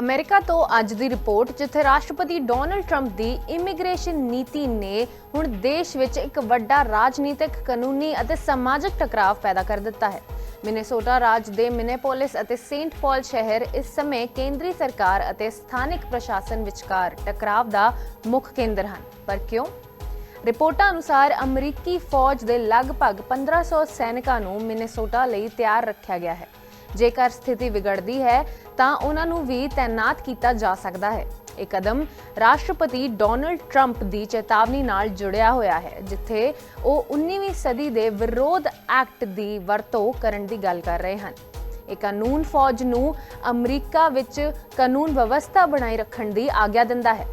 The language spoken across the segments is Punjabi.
ਅਮਰੀਕਾ ਤੋਂ ਅੱਜ ਦੀ ਰਿਪੋਰਟ, ਜਿੱਥੇ ਰਾਸ਼ਟਰਪਤੀ ਡੋਨਲਡ ਟਰੰਪ ਦੀ ਇਮੀਗ੍ਰੇਸ਼ਨ ਨੀਤੀ ਨੇ ਹੁਣ ਦੇਸ਼ ਵਿੱਚ ਇੱਕ ਵੱਡਾ ਰਾਜਨੀਤਿਕ, ਕਾਨੂੰਨੀ ਅਤੇ ਸਮਾਜਿਕ ਟਕਰਾਅ ਪੈਦਾ ਕਰ ਦਿੱਤਾ ਹੈ। ਮਿਨੇਸੋਟਾ ਰਾਜ ਦੇ ਮਿਨੇਪੋਲਿਸ ਅਤੇ ਸੇਂਟ ਪਾਲ ਸ਼ਹਿਰ ਇਸ ਸਮੇਂ ਕੇਂਦਰੀ ਸਰਕਾਰ ਅਤੇ ਸਥਾਨਕ ਪ੍ਰਸ਼ਾਸਨ ਵਿਚਕਾਰ ਟਕਰਾਅ ਦਾ ਮੁੱਖ ਕੇਂਦਰ ਹਨ। ਪਰ ਕਿਉਂ? ਰਿਪੋਰਟਾਂ ਅਨੁਸਾਰ ਅਮਰੀਕੀ ਫੌਜ ਦੇ ਲਗਭਗ 1500 ਸੈਨਿਕਾਂ ਨੂੰ ਮਿਨੇਸੋਟਾ ਲਈ ਤਿਆਰ ਰੱਖਿਆ ਗਿਆ ਹੈ। ਜੇਕਰ ਸਥਿਤੀ ਵਿਗੜਦੀ ਹੈ, ਤਾਂ ਉਹਨਾਂ ਨੂੰ ਵੀ ਤਾਇਨਾਤ ਕੀਤਾ ਜਾ ਸਕਦਾ ਹੈ। ਇਹ ਕਦਮ ਰਾਸ਼ਟਰਪਤੀ ਡੋਨਲਡ ਟਰੰਪ ਦੀ ਚੇਤਾਵਨੀ ਨਾਲ ਜੁੜਿਆ ਹੋਇਆ ਹੈ, ਜਿੱਥੇ ਉਹ 19ਵੀਂ ਸਦੀ ਦੇ ਵਿਰੋਧ ਐਕਟ ਦੀ ਵਰਤੋਂ ਕਰਨ ਦੀ ਗੱਲ ਕਰ ਰਹੇ ਹਨ। ਇਹ ਕਾਨੂੰਨ ਫੌਜ ਨੂੰ ਅਮਰੀਕਾ ਵਿੱਚ ਕਾਨੂੰਨ ਵਿਵਸਥਾ ਬਣਾਈ ਰੱਖਣ ਦੀ ਆਗਿਆ ਦਿੰਦਾ ਹੈ।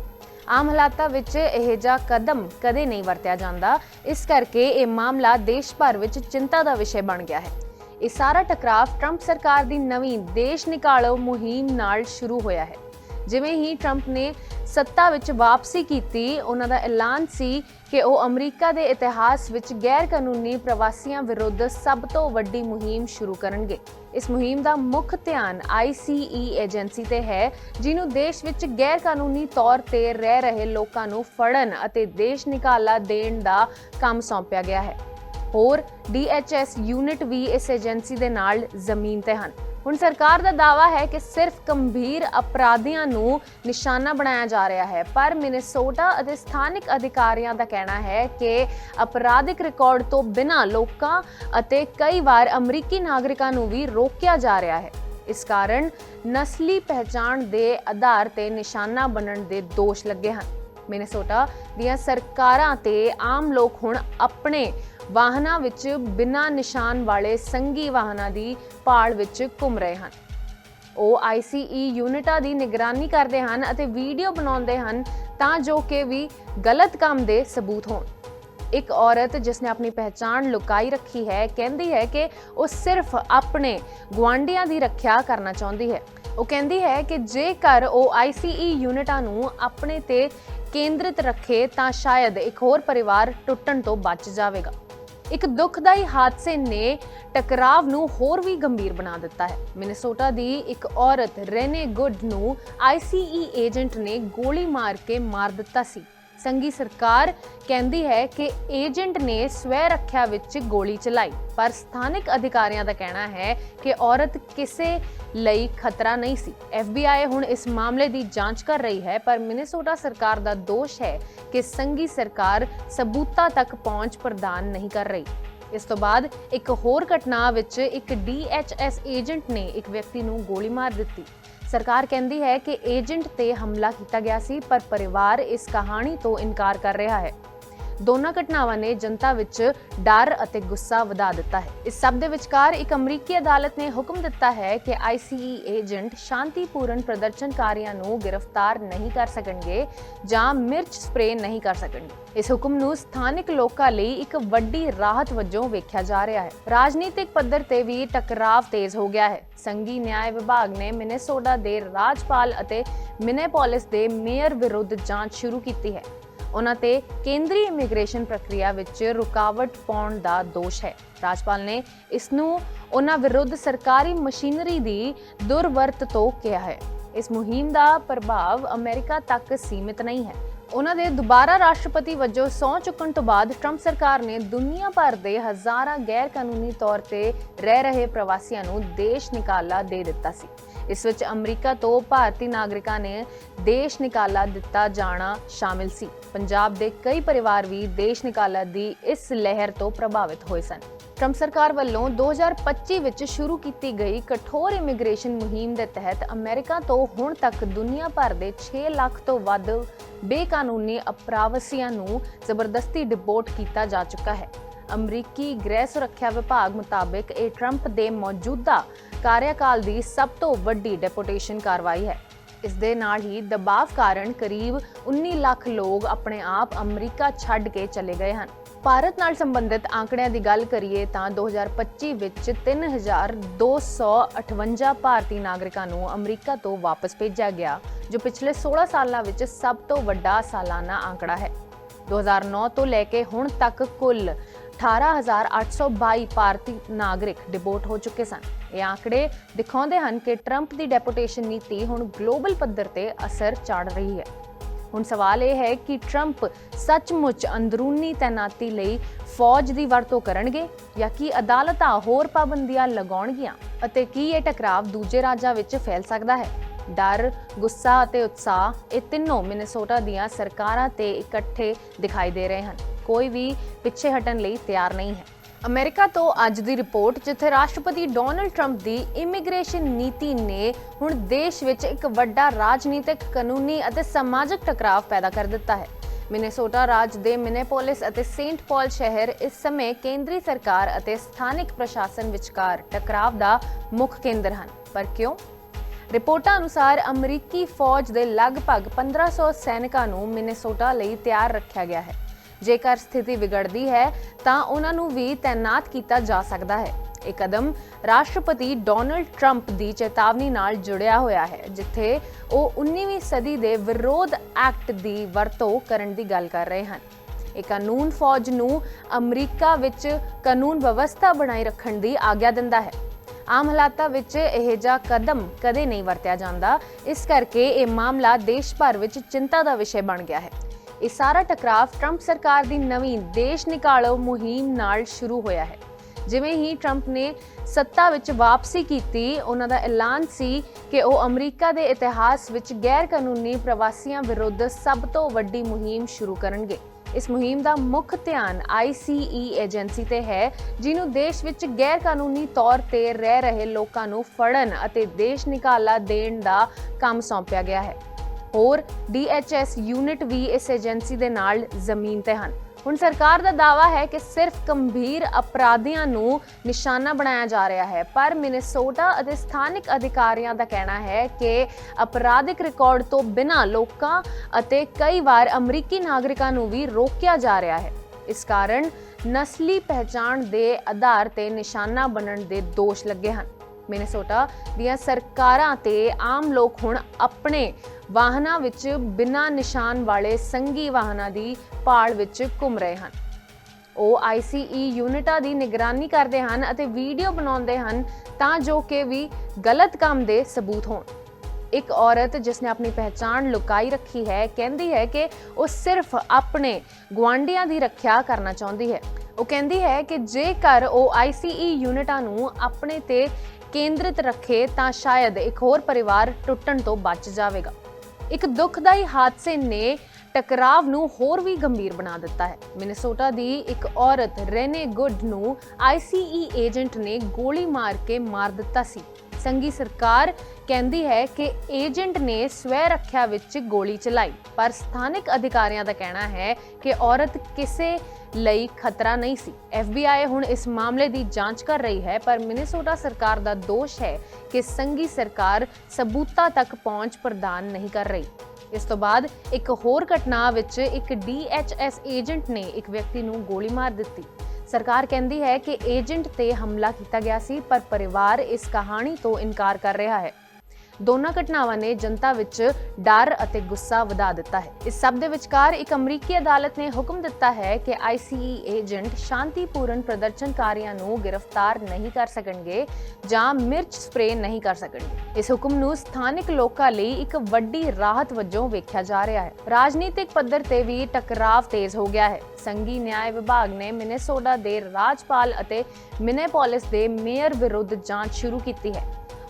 ਆਮ ਹਾਲਾਤਾਂ ਵਿੱਚ ਇਹ ਜਿਹਾ ਕਦਮ ਕਦੇ ਨਹੀਂ ਵਰਤਿਆ ਜਾਂਦਾ। ਇਸ ਕਰਕੇ ਇਹ ਮਾਮਲਾ ਦੇਸ਼ ਭਰ ਵਿੱਚ ਚਿੰਤਾ ਦਾ ਵਿਸ਼ੇ ਬਣ ਗਿਆ ਹੈ। ਇਹ ਸਾਰਾ ਟਕਰਾਵ ਟਰੰਪ ਸਰਕਾਰ ਦੀ ਨਵੀਂ ਦੇਸ਼ ਨਿਕਾਲੋ ਮੁਹਿੰਮ ਨਾਲ ਸ਼ੁਰੂ ਹੋਇਆ ਹੈ। ਜਿਵੇਂ ਹੀ ਟਰੰਪ ਨੇ ਸੱਤਾ ਵਿੱਚ ਵਾਪਸੀ ਕੀਤੀ, ਉਹਨਾਂ ਦਾ ਐਲਾਨ ਸੀ ਕਿ ਉਹ ਅਮਰੀਕਾ ਦੇ ਇਤਿਹਾਸ ਵਿੱਚ ਗੈਰ ਕਾਨੂੰਨੀ ਪ੍ਰਵਾਸੀਆਂ ਵਿਰੁੱਧ ਸਭ ਤੋਂ ਵੱਡੀ ਮੁਹਿੰਮ ਸ਼ੁਰੂ ਕਰਨਗੇ। ਇਸ ਮੁਹਿੰਮ ਦਾ ਮੁੱਖ ਧਿਆਨ ICE ਏਜੰਸੀ ਤੇ ਹੈ, ਜਿਹਨੂੰ ਦੇਸ਼ ਵਿੱਚ ਗੈਰ ਕਾਨੂੰਨੀ ਤੌਰ ਤੇ ਰਹਿ ਰਹੇ ਲੋਕਾਂ ਨੂੰ ਫੜਨ ਅਤੇ ਦੇਸ਼ ਨਿਕਾਲਾ ਦੇਣ ਦਾ ਕੰਮ ਸੌਂਪਿਆ ਗਿਆ ਹੈ। ਹੋਰ DHS ਯੂਨਿਟ ਵੀ ਇਸ ਏਜੰਸੀ ਦੇ ਨਾਲ ਜ਼ਮੀਨ ਤੇ ਹਨ। ਹੁਣ ਸਰਕਾਰ ਦਾ ਦਾਵਾ ਹੈ ਕਿ ਸਿਰਫ ਗੰਭੀਰ ਅਪਰਾਧੀਆਂ ਨੂੰ ਨਿਸ਼ਾਨਾ ਬਣਾਇਆ ਜਾ ਰਿਹਾ ਹੈ, ਪਰ ਮਿਨੇਸੋਟਾ ਅਤੇ ਸਥਾਨਕ ਅਧਿਕਾਰੀਆਂ ਦਾ ਕਹਿਣਾ ਹੈ ਕਿ ਅਪਰਾਧਿਕ ਰਿਕਾਰਡ ਤੋਂ ਬਿਨਾਂ ਲੋਕਾਂ ਅਤੇ ਕਈ ਵਾਰ ਅਮਰੀਕੀ ਨਾਗਰਿਕਾਂ ਨੂੰ ਵੀ ਰੋਕਿਆ ਜਾ ਰਿਹਾ ਹੈ। ਇਸ ਕਾਰਨ ਨਸਲੀ ਪਹਿਚਾਣ ਦੇ ਆਧਾਰ ਤੇ ਨਿਸ਼ਾਨਾ ਬਣਨ ਦੇ ਦੋਸ਼ ਲੱਗੇ ਹਨ। ਮਿਨੇਸੋਟਾ ਦੀਆਂ ਸਰਕਾਰਾਂ ਤੇ ਆਮ ਲੋਕ ਹੁਣ ਆਪਣੇ ਵਾਹਨਾਂ ਵਿੱਚ ਬਿਨਾਂ ਨਿਸ਼ਾਨ ਵਾਲੇ ਸੰਗੀ ਵਾਹਨਾਂ ਦੀ ਭਾਲ ਵਿੱਚ ਘੁੰਮ ਰਹੇ ਹਨ। ਉਹ ICE ਯੂਨਿਟਾਂ ਦੀ ਨਿਗਰਾਨੀ ਕਰਦੇ ਹਨ ਅਤੇ ਵੀਡੀਓ ਬਣਾਉਂਦੇ ਹਨ ਤਾਂ ਜੋ ਕਿ ਵੀ ਗਲਤ ਕੰਮ ਦੇ ਸਬੂਤ ਹੋਣ। ਇੱਕ ਔਰਤ ਜਿਸ ਨੇ ਆਪਣੀ ਪਹਿਚਾਣ ਲੁਕਾਈ ਰੱਖੀ ਹੈ, ਕਹਿੰਦੀ ਹੈ ਕਿ ਉਹ ਸਿਰਫ ਆਪਣੇ ਗੁਆਂਢੀਆਂ ਦੀ ਰੱਖਿਆ ਕਰਨਾ ਚਾਹੁੰਦੀ ਹੈ। ਉਹ ਕਹਿੰਦੀ ਹੈ ਕਿ ਜੇਕਰ ਉਹ ICE ਯੂਨਿਟਾਂ ਨੂੰ ਆਪਣੇ ਤੇ ਕੇਂਦਰਿਤ ਰੱਖੇ ਤਾਂ ਸ਼ਾਇਦ ਇੱਕ ਹੋਰ ਪਰਿਵਾਰ ਟੁੱਟਣ ਤੋਂ ਬਚ ਜਾਵੇਗਾ। ਇੱਕ ਦੁਖਦਾਈ ਹਾਦਸੇ ਨੇ ਟਕਰਾਵ ਨੂੰ ਹੋਰ ਵੀ ਗੰਭੀਰ ਬਣਾ ਦਿੱਤਾ ਹੈ। ਮਿਨੇਸੋਟਾ ਦੀ ਇੱਕ ਔਰਤ ਰੇਨੇ ਗੁੱਡ ਨੂੰ ICE ਏਜੰਟ ਨੇ ਗੋਲੀ ਮਾਰ ਕੇ ਮਾਰ ਦਿੱਤਾ ਸੀ। ਸੰਗੀ ਸਰਕਾਰ ਕਹਿੰਦੀ ਹੈ ਕਿ ਏਜੰਟ ਨੇ ਸਵੈ ਰੱਖਿਆ ਵਿੱਚ ਗੋਲੀ ਚਲਾਈ। ਪਰ ਸਥਾਨਕ ਅਧਿਕਾਰੀਆਂ ਦਾ ਕਹਿਣਾ ਹੈ ਕਿ ਔਰਤ ਕਿਸੇ ਲਈ ਖਤਰਾ ਨਹੀਂ ਸੀ। FBI ਹੁਣ ਇਸ ਮਾਮਲੇ ਦੀ ਜਾਂਚ ਕਰ ਰਹੀ ਹੈ, ਪਰ ਮਿਨੇਸੋਟਾ ਸਰਕਾਰ ਦਾ ਦੋਸ਼ ਹੈ ਕਿ ਸੰਗੀ ਸਰਕਾਰ ਸਬੂਤਾਂ ਤੱਕ ਪਹੁੰਚ ਪ੍ਰਦਾਨ ਨਹੀਂ ਕਰ ਰਹੀ। ਇਸ ਤੋਂ ਬਾਅਦ ਇੱਕ ਹੋਰ ਘਟਨਾ ਵਿੱਚ ਇੱਕ DHS ਏਜੰਟ ਨੇ ਇੱਕ ਵਿਅਕਤੀ ਨੂੰ ਗੋਲੀ ਮਾਰ ਦਿੱਤੀ। ਸਰਕਾਰ ਕਹਿੰਦੀ ਹੈ ਕਿ ਏਜੰਟ ਤੇ ਹਮਲਾ ਕੀਤਾ ਗਿਆ ਸੀ, ਪਰ ਪਰਿਵਾਰ ਇਸ ਕਹਾਣੀ ਤੋਂ ਇਨਕਾਰ ਕਰ ਰਿਹਾ ਹੈ। ਦੋਨਾਂ ਘਟਨਾਵਾਂ ਨੇ ਜਨਤਾ ਵਿੱਚ ਡਰ ਅਤੇ ਗੁੱਸਾ ਵਧਾ ਦਿੱਤਾ ਹੈ। ਇਸ ਸਭ ਦੇ ਵਿਚਕਾਰ ਇੱਕ ਅਮਰੀਕੀ ਅਦਾਲਤ ਨੇ ਹੁਕਮ ਦਿੱਤਾ ਹੈ ਕਿ ICE ਏਜੰਟ ਸ਼ਾਂਤੀਪੂਰਨ ਪ੍ਰਦਰਸ਼ਨਕਾਰੀਆਂ ਨੂੰ ਗ੍ਰਿਫਤਾਰ ਨਹੀਂ ਕਰ ਸਕਣਗੇ ਜਾਂ ਮਿਰਚ ਸਪਰੇ ਨਹੀਂ ਕਰ ਸਕਣਗੇ। ਇਸ ਹੁਕਮ ਨੂੰ ਸਥਾਨਕ ਲੋਕਾਂ ਲਈ ਇੱਕ ਵੱਡੀ ਰਾਹਤ ਵਜੋਂ ਵੇਖਿਆ ਜਾ ਰਿਹਾ ਹੈ। ਰਾਜਨੀਤਿਕ ਪੱਧਰ ਤੇ ਵੀ ਟਕਰਾਵ ਤੇਜ਼ ਹੋ ਗਿਆ ਹੈ। ਸੰਗੀ ਨਿਆਂ ਵਿਭਾਗ ਨੇ ਮਿਨੇਸੋਟਾ ਦੇ ਰਾਜਪਾਲ ਅਤੇ ਮਿਨੇਪੋਲਿਸ ਦੇ ਮੇਅਰ ਵਿਰੁੱਧ ਜਾਂਚ ਸ਼ੁਰੂ ਕੀਤੀ ਹੈ। ਉਹਨਾਂ ਤੇ ਕੇਂਦਰੀ ਇਮੀਗ੍ਰੇਸ਼ਨ ਪ੍ਰਕਿਰਿਆ ਵਿੱਚ ਰੁਕਾਵਟ ਪਾਉਣ ਦਾ ਦੋਸ਼ ਹੈ। ਰਾਜਪਾਲ ਨੇ ਇਸ ਨੂੰ ਉਹਨਾਂ ਵਿਰੁੱਧ ਸਰਕਾਰੀ ਮਸ਼ੀਨਰੀ ਦੀ ਦੁਰਵਰਤ ਤੋਂ ਕਿਹਾ ਹੈ। ਇਸ ਮੁਹਿੰਮ ਦਾ ਪ੍ਰਭਾਵ ਅਮਰੀਕਾ ਤੱਕ ਸੀਮਿਤ ਨਹੀਂ ਹੈ। ਉਹਨਾਂ ਦੇ ਦੁਬਾਰਾ ਰਾਸ਼ਟਰਪਤੀ ਵਜੋਂ ਸਹੁੰ ਚੁੱਕਣ ਤੋਂ ਬਾਅਦ ਟਰੰਪ ਸਰਕਾਰ ਨੇ ਦੁਨੀਆ ਭਰ ਦੇ ਹਜ਼ਾਰਾਂ ਗੈਰ ਕਾਨੂੰਨੀ ਤੌਰ ਤੇ ਰਹਿ ਰਹੇ ਪ੍ਰਵਾਸੀਆਂ ਨੂੰ ਦੇਸ਼ ਨਿਕਾਲਾ ਦੇ ਦਿੱਤਾ ਸੀ। ਇਸ ਵਿੱਚ ਅਮਰੀਕਾ ਤੋਂ ਭਾਰਤੀ ਨਾਗਰਿਕਾਂ ਨੇ ਦੇਸ਼ ਨਿਕਾਲਾ ਦਿੱਤਾ ਜਾਣਾ ਸ਼ਾਮਿਲ ਸੀ। ਪੰਜਾਬ ਦੇ ਕਈ ਪਰਿਵਾਰ ਵੀ ਦੇਸ਼ ਨਿਕਾਲਾ ਦੀ ਇਸ ਲਹਿਰ ਤੋਂ ਪ੍ਰਭਾਵਿਤ ਹੋਏ ਸਨ। ਟਰੰਪ ਸਰਕਾਰ ਵੱਲੋਂ 2025 ਵਿੱਚ ਸ਼ੁਰੂ ਕੀਤੀ ਗਈ ਕਠੋਰ ਇਮੀਗ੍ਰੇਸ਼ਨ ਮੁਹਿੰਮ ਦੇ ਤਹਿਤ ਅਮਰੀਕਾ ਤੋਂ ਹੁਣ ਤੱਕ ਦੁਨੀਆ ਭਰ ਦੇ 6 ਲੱਖ ਤੋਂ ਵੱਧ ਬੇਕਾਨੂੰਨੀ ਅਪਰਾਵਸੀਆਂ ਨੂੰ ਜ਼ਬਰਦਸਤੀ ਡਿਪੋਰਟ ਕੀਤਾ ਜਾ ਚੁੱਕਾ ਹੈ। ਅਮਰੀਕੀ ਗ੍ਰਹਿ ਸੁਰੱਖਿਆ ਵਿਭਾਗ ਮੁਤਾਬਕ ਇਹ ਟਰੰਪ ਦੇ ਮੌਜੂਦਾ ਕਾਰਿਆਕਾਲ ਦੀ ਸਭ ਤੋਂ ਵੱਡੀ ਡਿਪੋਰਟੇਸ਼ਨ ਕਾਰਵਾਈ ਹੈ। ਇਸ ਦੇ ਨਾਲ ਹੀ ਦਬਾਅ ਕਾਰਨ ਕਰੀਬ 19 ਲੱਖ ਲੋਕ ਆਪਣੇ ਆਪ ਅਮਰੀਕਾ ਛੱਡ ਕੇ ਚਲੇ ਗਏ ਹਨ। ਭਾਰਤ ਨਾਲ ਸੰਬੰਧਿਤ ਆંકੜਿਆਂ ਦੀ ਗੱਲ ਕਰੀਏ ਤਾਂ 2025 ਵਿੱਚ 3258 ਭਾਰਤੀ ਨਾਗਰਿਕਾਂ ਨੂੰ ਅਮਰੀਕਾ ਤੋਂ ਵਾਪਸ ਭੇਜਿਆ ਗਿਆ, ਜੋ ਪਿਛਲੇ 16 ਸਾਲਾਂ ਵਿੱਚ ਸਭ ਤੋਂ ਵੱਡਾ ਸਾਲਾਨਾ ਆંકੜਾ ਹੈ। 2009 ਤੋਂ ਲੈ ਕੇ ਹੁਣ ਤੱਕ ਕੁੱਲ 18822 ਭਾਰਤੀ ਨਾਗਰਿਕ ਡਿਪੋਰਟ ਹੋ ਚੁੱਕੇ ਸਨ। ਇਹ ਆંકੜੇ ਦਿਖਾਉਂਦੇ ਹਨ ਕਿ ਟਰੰਪ ਦੀ ਡੈਪੋਟੇਸ਼ਨ ਨੀਤੀ ਹੁਣ ਗਲੋਬਲ ਪੱਧਰ ਤੇ ਅਸਰ ਚਾੜ ਰਹੀ ਹੈ। ਹੁਣ ਸਵਾਲ ਇਹ ਹੈ ਕਿ ਟਰੰਪ ਸੱਚਮੁੱਚ ਅੰਦਰੂਨੀ ਤੈਨਾਤੀ ਲਈ ਫੌਜ ਦੀ ਵਰਤੋਂ ਕਰਨਗੇ ਜਾਂ ਕੀ ਅਦਾਲਤਾਂ ਹੋਰ ਪਾਬੰਦੀਆਂ ਲਗਾਉਣਗੀਆਂ ਅਤੇ ਕੀ ਇਹ ਟਕਰਾਵ ਦੂਜੇ ਰਾਜਾਂ ਵਿੱਚ ਫੈਲ ਸਕਦਾ ਹੈ? ਡਰ, ਗੁੱਸਾ ਅਤੇ ਉਤਸ਼ਾਹ ਇਹ ਤਿੰਨੋਂ ਮਿਨੇਸੋਟਾ ਦੀਆਂ ਸਰਕਾਰਾਂ ਤੇ ਇਕੱਠੇ ਦਿਖਾਈ ਦੇ ਰਹੇ ਹਨ। ਕੋਈ ਵੀ ਪਿੱਛੇ ਹਟਣ ਲਈ ਤਿਆਰ ਨਹੀਂ ਹੈ। ਅਮਰੀਕਾ ਤੋਂ ਅੱਜ ਦੀ ਰਿਪੋਰਟ, ਜਿੱਥੇ ਰਾਸ਼ਟਰਪਤੀ ਡੋਨਲਡ ਟਰੰਪ ਦੀ ਇਮੀਗ੍ਰੇਸ਼ਨ ਨੀਤੀ ਨੇ ਹੁਣ ਦੇਸ਼ ਵਿੱਚ ਇੱਕ ਵੱਡਾ ਰਾਜਨੀਤਿਕ, ਕਾਨੂੰਨੀ ਅਤੇ ਸਮਾਜਿਕ ਟਕਰਾਵ ਪੈਦਾ ਕਰ ਦਿੱਤਾ ਹੈ। ਮਿਨੇਸੋਟਾ ਰਾਜ ਦੇ ਮਿਨੇਪੋਲਿਸ ਅਤੇ ਸੇਂਟ ਪਾਲ ਸ਼ਹਿਰ ਇਸ ਸਮੇਂ ਕੇਂਦਰੀ ਸਰਕਾਰ ਅਤੇ ਸਥਾਨਕ ਪ੍ਰਸ਼ਾਸਨ ਵਿਚਕਾਰ ਟਕਰਾਵ ਦਾ ਮੁੱਖ ਕੇਂਦਰ ਹਨ। ਪਰ ਕਿਉਂ? ਰਿਪੋਰਟਾਂ ਅਨੁਸਾਰ ਅਮਰੀਕੀ ਫੌਜ ਦੇ ਲਗਭਗ 1500 ਸੈਨਿਕਾਂ ਨੂੰ ਮਿਨੇਸੋਟਾ ਲਈ ਤਿਆਰ ਰੱਖਿਆ ਗਿਆ ਹੈ। ਜੇਕਰ ਸਥਿਤੀ ਵਿਗੜਦੀ ਹੈ, ਤਾਂ ਉਹਨਾਂ ਨੂੰ ਵੀ ਤਾਇਨਾਤ ਕੀਤਾ ਜਾ ਸਕਦਾ ਹੈ। ਇਹ ਕਦਮ ਰਾਸ਼ਟਰਪਤੀ ਡੋਨਲਡ ਟਰੰਪ ਦੀ ਚੇਤਾਵਨੀ ਨਾਲ ਜੁੜਿਆ ਹੋਇਆ ਹੈ, ਜਿੱਥੇ ਉਹ 19ਵੀਂ ਸਦੀ ਦੇ ਵਿਰੋਧ ਐਕਟ ਦੀ ਵਰਤੋਂ ਕਰਨ ਦੀ ਗੱਲ ਕਰ ਰਹੇ ਹਨ। ਇਹ ਕਾਨੂੰਨ ਫੌਜ ਨੂੰ ਅਮਰੀਕਾ ਵਿੱਚ ਕਾਨੂੰਨ ਵਿਵਸਥਾ ਬਣਾਈ ਰੱਖਣ ਦੀ ਆਗਿਆ ਦਿੰਦਾ ਹੈ। ਆਮ ਹਾਲਾਤਾਂ ਵਿੱਚ ਇਹ ਜਿਹਾ ਕਦਮ ਕਦੇ ਨਹੀਂ ਵਰਤਿਆ ਜਾਂਦਾ। ਇਸ ਕਰਕੇ ਇਹ ਮਾਮਲਾ ਦੇਸ਼ ਭਰ ਵਿੱਚ ਚਿੰਤਾ ਦਾ ਵਿਸ਼ੇ ਬਣ ਗਿਆ ਹੈ। ਇਹ ਸਾਰਾ ਟਕਰਾਵ ਟਰੰਪ ਸਰਕਾਰ ਦੀ ਨਵੀਂ ਦੇਸ਼ ਨਿਕਾਲੋ ਮੁਹਿੰਮ ਨਾਲ ਸ਼ੁਰੂ ਹੋਇਆ ਹੈ। ਜਿਵੇਂ ਹੀ ਟਰੰਪ ਨੇ ਸੱਤਾ ਵਿੱਚ ਵਾਪਸੀ ਕੀਤੀ, ਉਹਨਾਂ ਦਾ ਐਲਾਨ ਸੀ ਕਿ ਉਹ ਅਮਰੀਕਾ ਦੇ ਇਤਿਹਾਸ ਵਿੱਚ ਗੈਰ ਕਾਨੂੰਨੀ ਪ੍ਰਵਾਸੀਆਂ ਵਿਰੁੱਧ ਸਭ ਤੋਂ ਵੱਡੀ ਮੁਹਿੰਮ ਸ਼ੁਰੂ ਕਰਨਗੇ। ਇਸ ਮੁਹਿੰਮ ਦਾ ਮੁੱਖ ਧਿਆਨ ICE ਏਜੰਸੀ ਤੇ ਹੈ, ਜਿਹਨੂੰ ਦੇਸ਼ ਵਿੱਚ ਗੈਰ ਕਾਨੂੰਨੀ ਤੌਰ ਤੇ ਰਹਿ ਰਹੇ ਲੋਕਾਂ ਨੂੰ ਫੜਨ ਅਤੇ ਦੇਸ਼ ਨਿਕਾਲਾ ਦੇਣ ਦਾ ਕੰਮ ਸੌਂਪਿਆ ਗਿਆ ਹੈ। ਹੋਰ DHS ਯੂਨਿਟ ਵੀ ਇਸ ਏਜੰਸੀ ਦੇ ਨਾਲ ਜ਼ਮੀਨ ਤੇ ਹਨ। ਹੁਣ ਸਰਕਾਰ ਦਾ ਦਾਵਾ ਹੈ ਕਿ ਸਿਰਫ ਗੰਭੀਰ ਅਪਰਾਧੀਆਂ ਨੂੰ ਨਿਸ਼ਾਨਾ ਬਣਾਇਆ ਜਾ ਰਿਹਾ ਹੈ, ਪਰ ਮਿਨੇਸੋਟਾ ਅਤੇ ਸਥਾਨਕ ਅਧਿਕਾਰੀਆਂ ਦਾ ਕਹਿਣਾ ਹੈ ਕਿ ਅਪਰਾਧਿਕ ਰਿਕਾਰਡ ਤੋਂ ਬਿਨਾਂ ਲੋਕਾਂ ਅਤੇ ਕਈ ਵਾਰ ਅਮਰੀਕੀ ਨਾਗਰਿਕਾਂ ਨੂੰ ਵੀ ਰੋਕਿਆ ਜਾ ਰਿਹਾ ਹੈ। ਇਸ ਕਾਰਨ ਨਸਲੀ ਪਹਿਚਾਣ ਦੇ ਆਧਾਰ ਤੇ ਨਿਸ਼ਾਨਾ ਬਣਨ ਦੇ ਦੋਸ਼ ਲੱਗੇ ਹਨ। ਮਿਨੇਸੋਟਾ ਦੀਆਂ ਸਰਕਾਰਾਂ ਤੇ ਆਮ ਲੋਕ ਹੁਣ ਆਪਣੇ ਵਾਹਨਾਂ ਵਿੱਚ ਬਿਨਾਂ ਨਿਸ਼ਾਨ ਵਾਲੇ ਸੰਗੀ ਵਾਹਨਾਂ ਦੀ ਭਾਲ ਵਿੱਚ ਘੁੰਮ ਰਹੇ ਹਨ। ਉਹ ICE ਯੂਨਿਟਾਂ ਦੀ ਨਿਗਰਾਨੀ ਕਰਦੇ ਹਨ ਅਤੇ ਵੀਡੀਓ ਬਣਾਉਂਦੇ ਹਨ ਤਾਂ ਜੋ ਕਿ ਵੀ ਗਲਤ ਕੰਮ ਦੇ ਸਬੂਤ ਹੋਣ। ਇੱਕ ਔਰਤ ਜਿਸ ਨੇ ਆਪਣੀ ਪਹਿਚਾਣ ਲੁਕਾਈ ਰੱਖੀ ਹੈ, ਕਹਿੰਦੀ ਹੈ ਕਿ ਉਹ ਸਿਰਫ ਆਪਣੇ ਗੁਆਂਢੀਆਂ ਦੀ ਰੱਖਿਆ ਕਰਨਾ ਚਾਹੁੰਦੀ ਹੈ। ਉਹ ਕਹਿੰਦੀ ਹੈ ਕਿ ਜੇਕਰ ਉਹ ICE ਯੂਨਿਟਾਂ ਨੂੰ ਆਪਣੇ ਤੇ ਕੇਂਦਰਿਤ ਰੱਖੇ ਤਾਂ ਸ਼ਾਇਦ ਇੱਕ ਹੋਰ ਪਰਿਵਾਰ ਟੁੱਟਣ ਤੋਂ ਬਚ ਜਾਵੇਗਾ। ਇੱਕ ਦੁਖਦਾਈ ਹਾਦਸੇ ਨੇ ਟਕਰਾਵ ਨੂੰ ਹੋਰ ਵੀ ਗੰਭੀਰ ਬਣਾ ਦਿੱਤਾ ਹੈ। ਮਿਨੇਸੋਟਾ ਦੀ ਇੱਕ ਔਰਤ ਰੇਨੇ ਗੁੱਡ ਨੂੰ ICE ਏਜੰਟ ਨੇ ਗੋਲੀ ਮਾਰ ਕੇ ਮਾਰ ਦਿੱਤਾ ਸੀ। ਸੰਗੀ ਸਰਕਾਰ ਕਹਿੰਦੀ ਹੈ ਕਿ ਏਜੰਟ ਨੇ ਸਵੈ ਰੱਖਿਆ ਵਿੱਚ ਗੋਲੀ ਚਲਾਈ। ਪਰ ਸਥਾਨਕ ਅਧਿਕਾਰੀਆਂ ਦਾ ਕਹਿਣਾ ਹੈ ਕਿ ਔਰਤ ਕਿਸੇ ਲਈ ਖਤਰਾ ਨਹੀਂ ਸੀ। FBI ਹੁਣ ਇਸ ਮਾਮਲੇ ਦੀ ਜਾਂਚ ਕਰ ਰਹੀ ਹੈ, ਪਰ ਮਿਨੇਸੋਟਾ ਸਰਕਾਰ ਦਾ ਦੋਸ਼ ਹੈ ਕਿ ਸੰਗੀ ਸਰਕਾਰ ਸਬੂਤਾਂ ਤੱਕ ਪਹੁੰਚ ਪ੍ਰਦਾਨ ਨਹੀਂ ਕਰ ਰਹੀ। ਇਸ ਤੋਂ ਬਾਅਦ ਇੱਕ ਹੋਰ ਘਟਨਾ ਵਿੱਚ ਇੱਕ DHS ਏਜੰਟ ਨੇ ਇੱਕ ਵਿਅਕਤੀ ਨੂੰ ਗੋਲੀ ਮਾਰ ਦਿੱਤੀ। ਸਰਕਾਰ ਕਹਿੰਦੀ ਹੈ ਕਿ ਏਜੰਟ ਤੇ ਹਮਲਾ ਕੀਤਾ ਗਿਆ ਸੀ, ਪਰ ਪਰਿਵਾਰ ਇਸ ਕਹਾਣੀ ਤੋਂ ਇਨਕਾਰ ਕਰ ਰਿਹਾ ਹੈ। ਦੋਨਾਂ ਘਟਨਾਵਾਂ ਨੇ ਜਨਤਾ ਵਿੱਚ ਡਰ ਅਤੇ ਗੁੱਸਾ ਵਧਾ ਦਿੱਤਾ ਹੈ। ਇਸ ਸਭ ਦੇ ਵਿਚਕਾਰ ਇੱਕ ਅਮਰੀਕੀ ਅਦਾਲਤ ਨੇ ਹੁਕਮ ਦਿੱਤਾ ਹੈ ਕਿ ICE ਏਜੰਟ ਸ਼ਾਂਤੀਪੂਰਨ ਪ੍ਰਦਰਸ਼ਨਕਾਰੀਆਂ ਨੂੰ ਗ੍ਰਿਫਤਾਰ ਨਹੀਂ ਕਰ ਸਕਣਗੇ ਜਾਂ ਮਿਰਚ ਸਪਰੇ ਨਹੀਂ ਕਰ ਸਕਣਗੇ। ਇਸ ਹੁਕਮ ਨੂੰ ਸਥਾਨਕ ਲੋਕਾਂ ਲਈ ਇੱਕ ਵੱਡੀ ਰਾਹਤ ਵਜੋਂ ਵੇਖਿਆ ਜਾ ਰਿਹਾ ਹੈ। ਰਾਜਨੀਤਿਕ ਪੱਧਰ ਤੇ ਵੀ ਟਕਰਾਵ ਤੇਜ਼ ਹੋ ਗਿਆ ਹੈ। ਸੰਘੀ ਨਿਆਂ ਵਿਭਾਗ ਨੇ ਮਿਨੇਸੋਟਾ ਦੇ ਰਾਜਪਾਲ ਅਤੇ ਮਿਨੇਪੋਲਿਸ ਦੇ ਮੇਅਰ ਵਿਰੁੱਧ ਜਾਂਚ ਸ਼ੁਰੂ ਕੀਤੀ ਹੈ।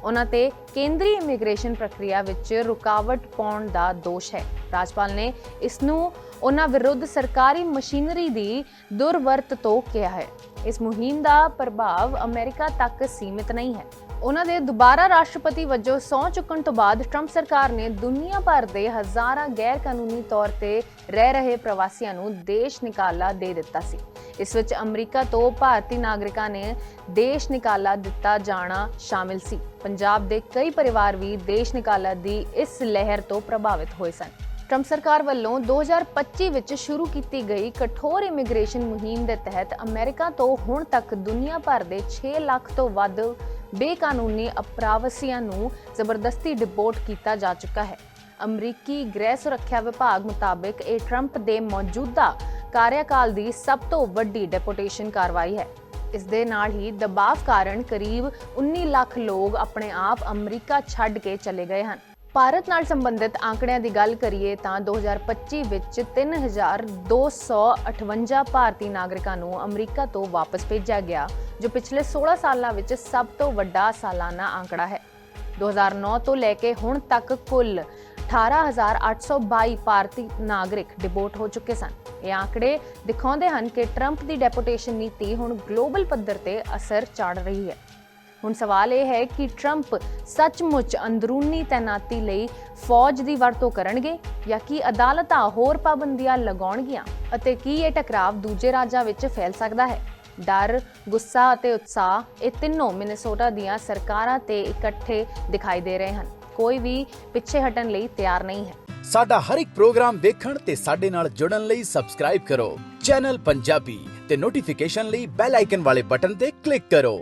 ਉਹਨਾਂ ਤੇ ਕੇਂਦਰੀ ਇਮੀਗ੍ਰੇਸ਼ਨ ਪ੍ਰਕਿਰਿਆ ਵਿੱਚ ਰੁਕਾਵਟ ਪਾਉਣ ਦਾ ਦੋਸ਼ ਹੈ। ਰਾਜਪਾਲ ਨੇ ਇਸ ਨੂੰ ਉਹਨਾਂ ਵਿਰੁੱਧ ਸਰਕਾਰੀ ਮਸ਼ੀਨਰੀ ਦੀ ਦੁਰਵਰਤ ਤੋਂ ਕਿਹਾ ਹੈ। ਇਸ ਮੁਹਿੰਮ ਦਾ ਪ੍ਰਭਾਵ ਅਮਰੀਕਾ ਤੱਕ ਸੀਮਿਤ ਨਹੀਂ ਹੈ। ਉਹਨਾਂ ਦੇ ਦੁਬਾਰਾ ਰਾਸ਼ਟਰਪਤੀ ਵਜੋਂ ਸਹੁੰ ਚੁੱਕਣ ਤੋਂ ਬਾਅਦ ਟਰੰਪ ਸਰਕਾਰ ਨੇ ਦੁਨੀਆ ਭਰ ਦੇ ਹਜ਼ਾਰਾਂ ਗੈਰ ਕਾਨੂੰਨੀ ਤੌਰ ਤੇ ਰਹਿ ਰਹੇ ਪ੍ਰਵਾਸੀਆਂ ਨੂੰ ਦੇਸ਼ ਨਿਕਾਲਾ ਦੇ ਦਿੱਤਾ ਸੀ। ਇਸ ਵਿੱਚ ਅਮਰੀਕਾ ਤੋਂ ਭਾਰਤੀ ਨਾਗਰਿਕਾਂ ਨੇ ਦੇਸ਼ ਨਿਕਾਲਾ ਦਿੱਤਾ ਜਾਣਾ ਸ਼ਾਮਿਲ ਸੀ। ਪੰਜਾਬ ਦੇ ਕਈ ਪਰਿਵਾਰ ਵੀ ਦੇਸ਼ ਨਿਕਾਲਾ ਦੀ ਇਸ ਲਹਿਰ ਤੋਂ ਪ੍ਰਭਾਵਿਤ ਹੋਏ ਸਨ। ਟਰੰਪ ਸਰਕਾਰ ਵੱਲੋਂ 2025 ਵਿੱਚ ਸ਼ੁਰੂ ਕੀਤੀ ਗਈ ਕਠੋਰ ਇਮੀਗ੍ਰੇਸ਼ਨ ਮੁਹਿੰਮ ਦੇ ਤਹਿਤ ਅਮਰੀਕਾ ਤੋਂ ਹੁਣ ਤੱਕ ਦੁਨੀਆ ਭਰ ਦੇ 6 ਲੱਖ ਤੋਂ ਵੱਧ ਬੇਕਾਨੂੰਨੀ ਅਪਰਾਵਸੀਆਂ ਨੂੰ ਜ਼ਬਰਦਸਤੀ ਡਿਪੋਰਟ ਕੀਤਾ ਜਾ ਚੁੱਕਾ ਹੈ। ਅਮਰੀਕੀ ਗ੍ਰਹਿ ਸੁਰੱਖਿਆ ਵਿਭਾਗ ਮੁਤਾਬਕ ਇਹ ਟਰੰਪ ਦੇ ਮੌਜੂਦਾ ਕਾਰਿਆਕਾਲ ਦੀ ਸਭ ਤੋਂ ਵੱਡੀ ਡੈਪੂਟੇਸ਼ਨ ਕਾਰਵਾਈ ਹੈ। ਇਸ ਦੇ ਨਾਲ ਹੀ ਦਬਾਅ ਕਾਰਨ ਕਰੀਬ 19 ਲੱਖ ਲੋਕ ਆਪਣੇ ਆਪ ਅਮਰੀਕਾ ਛੱਡ ਕੇ ਚਲੇ ਗਏ ਹਨ। ਭਾਰਤ ਨਾਲ ਸੰਬੰਧਿਤ ਆંકੜਿਆਂ ਦੀ ਗੱਲ ਕਰੀਏ ਤਾਂ 2025 ਵਿੱਚ 3258 ਭਾਰਤੀ ਨਾਗਰਿਕਾਂ ਨੂੰ ਅਮਰੀਕਾ ਤੋਂ ਵਾਪਸ ਭੇਜਿਆ ਗਿਆ, ਜੋ ਪਿਛਲੇ 16 ਸਾਲਾਂ ਵਿੱਚ ਸਭ ਤੋਂ ਵੱਡਾ ਸਾਲਾਨਾ ਆંકੜਾ ਹੈ। 2009 ਤੋਂ ਲੈ ਕੇ ਹੁਣ ਤੱਕ ਕੁੱਲ 18822 ਭਾਰਤੀ ਨਾਗਰਿਕ ਡਿਪੋਰਟ ਹੋ ਚੁੱਕੇ ਸਨ। ਇਹ ਆંકੜੇ ਦਿਖਾਉਂਦੇ ਹਨ ਕਿ ਟਰੰਪ ਦੀ ਡੈਪੂਟੇਸ਼ਨ ਨੀਤੀ ਹੁਣ ਗਲੋਬਲ ਪੱਧਰ ਤੇ ਅਸਰ ਚਾੜ ਰਹੀ ਹੈ। ਹੁਣ ਸਵਾਲ ਇਹ ਹੈ ਕਿ ਟਰੰਪ ਸੱਚਮੁੱਚ ਅੰਦਰੂਨੀ ਤੈਨਾਤੀ ਲਈ ਫੌਜ ਦੀ ਵਰਤੋਂ ਕਰਨਗੇ ਜਾਂ ਕੀ ਅਦਾਲਤਾਂ ਹੋਰ ਪਾਬੰਦੀਆਂ ਲਗਾਉਣਗੀਆਂ ਅਤੇ ਕੀ ਇਹ ਟਕਰਾਵ ਦੂਜੇ ਰਾਜਾਂ ਵਿੱਚ ਫੈਲ ਸਕਦਾ ਹੈ? ਡਰ, ਗੁੱਸਾ ਅਤੇ ਉਤਸ਼ਾਹ ਇਹ ਤਿੰਨੋਂ ਮਿਨੇਸੋਟਾ ਦੀਆਂ ਸਰਕਾਰਾਂ ਤੇ ਇਕੱਠੇ ਦਿਖਾਈ ਦੇ ਰਹੇ ਹਨ। ਕੋਈ ਵੀ ਪਿੱਛੇ ਹਟਣ ਲਈ ਤਿਆਰ ਨਹੀਂ ਹੈ। ਸਾਡਾ ਹਰ ਇੱਕ ਪ੍ਰੋਗਰਾਮ ਦੇਖਣ ਤੇ ਸਾਡੇ ਨਾਲ ਜੁੜਨ ਲਈ ਸਬਸਕ੍ਰਾਈਬ ਕਰੋ। ਚੈਨਲ ਪੰਜਾਬੀ ਤੇ ਨੋਟੀਫਿਕੇਸ਼ਨ ਲਈ ਬੈਲ ਆਈਕਨ ਵਾਲੇ ਬਟਨ ਤੇ ਕਲਿੱਕ ਕਰੋ।